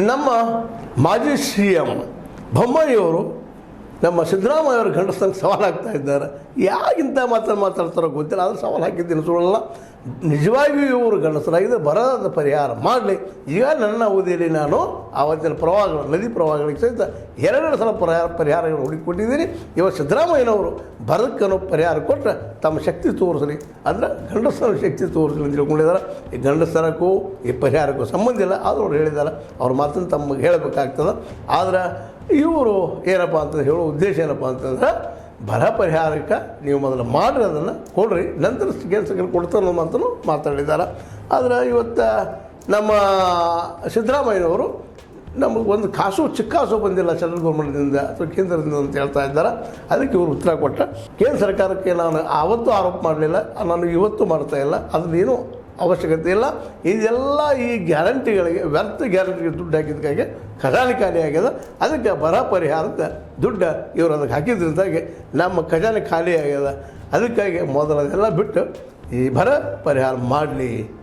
ನಮ್ಮ ಮಾಜಿ C M ಬೊಮ್ಮಾಯಿಯವರು ನಮ್ಮ ಸಿದ್ದರಾಮಯ್ಯ ಅವರು ಗಂಡಸ್ತಂಗೆ ಸವಾಲು ಹಾಕ್ತಾ ಇದ್ದಾರೆ. ಯಾಗಿಂತ ಮಾತನ್ನು ಮಾತಾಡ್ತಾರೋ ಗೊತ್ತಿಲ್ಲ, ಆದರೆ ಸವಾಲು ಹಾಕಿದ್ದೀನಿ ಸುಳ್ಳಲ್ಲ. ನಿಜವಾಗಿಯೂ ಇವರು ಗಂಡಸರಾಗಿದೆ ಬರದ ಪರಿಹಾರ ಮಾಡಲಿ. ಈಗ ನನ್ನ ಅವಧಿಯಲ್ಲಿ ನಾನು ಆವತ್ತಿನ ಪ್ರವಾಹಗಳು, ನದಿ ಪ್ರವಾಹಗಳಿಗೆ ಸಹಿತ ಎರಡೆರಡು ಸಲ ಪರಿಹಾರ ಪರಿಹಾರಗಳು ಹುಡುಕಿಕೊಟ್ಟಿದ್ದೀನಿ ಇವತ್ತು ಸಿದ್ದರಾಮಯ್ಯನವರು ಬರದಕ್ಕನ್ನು ಪರಿಹಾರ ಕೊಟ್ಟರೆ ತಮ್ಮ ಶಕ್ತಿ ತೋರಿಸಲಿ. ಅಂದರೆ ಗಂಡಸರ ಶಕ್ತಿ ತೋರಿಸಲಿ ಅಂತ ತಿಳ್ಕೊಂಡಿದ್ದಾರೆ. ಈ ಗಂಡಸರಕ್ಕೂ ಈ ಪರಿಹಾರಕ್ಕೂ ಸಂಬಂಧ ಇಲ್ಲ. ಆದರೂ ಅವ್ರು ಹೇಳಿದ್ದಾರೆ. ಅವ್ರ ಮಾತನ್ನು ತಮಗೆ ಹೇಳಬೇಕಾಗ್ತದೆ. ಆದ್ರೆ ಇವರು ಏನಪ್ಪ ಅಂತ ಹೇಳೋ ಉದ್ದೇಶ ಏನಪ್ಪ ಅಂತಂದ್ರೆ ಬರ ಪರಿಹಾರಕ್ಕೆ ನೀವು ಮೊದಲು ಮಾಡಿರಿ ಅದನ್ನು, ಕೊಡ್ರಿ. ನಂತರ ಕೆಲಸಗಳು ಕೊಡ್ತಾರೆ ಅನ್ನೋ ಅಂತಲೂ ಮಾತಾಡಿದ್ದಾರೆ ಆದರೆ ಇವತ್ತು ನಮ್ಮ ಸಿದ್ದರಾಮಯ್ಯನವರು ನಮಗೆ ಒಂದು ಕಾಸು ಚಿಕ್ಕಾಸು ಬಂದಿಲ್ಲ ಸೆಂಟ್ರಲ್ ಗೌರ್ಮೆಂಟ್ನಿಂದ ಅಥವಾ ಕೇಂದ್ರದಿಂದ ಅಂತ ಹೇಳ್ತಾ ಇದ್ದಾರೆ. ಅದಕ್ಕೆ ಇವರು ಉತ್ತರ ಕೊಟ್ಟ. ಕೇಂದ್ರ ಸರ್ಕಾರಕ್ಕೆ ನಾನು ಆವತ್ತು ಆರೋಪ ಮಾಡಲಿಲ್ಲ, ನಾನು ಇವತ್ತು ಮಾಡ್ತಾ ಇಲ್ಲ. ಅದ್ರದ್ದೇನು ಅವಶ್ಯಕತೆ ಇಲ್ಲ. ಇದೆಲ್ಲ ಈ ಗ್ಯಾರಂಟಿಗಳಿಗೆ, ವ್ಯರ್ಥ ಗ್ಯಾರಂಟಿಗೆ ದುಡ್ಡು ಹಾಕಿದ್ದಕ್ಕಾಗಿ ಖಜಾನೆ ಖಾಲಿ ಆಗ್ಯದ. ಅದಕ್ಕೆ ಬರ ಪರಿಹಾರದ ದುಡ್ಡು ಇವರು ಅದಕ್ಕೆ ಹಾಕಿದ್ರಿಂದಾಗಿ ನಮ್ಮ ಖಜಾನೆ ಖಾಲಿ ಆಗ್ಯದ. ಅದಕ್ಕಾಗಿ ಮೊದಲದೆಲ್ಲ ಬಿಟ್ಟು ಈ ಬರ ಪರಿಹಾರ ಮಾಡಲಿ.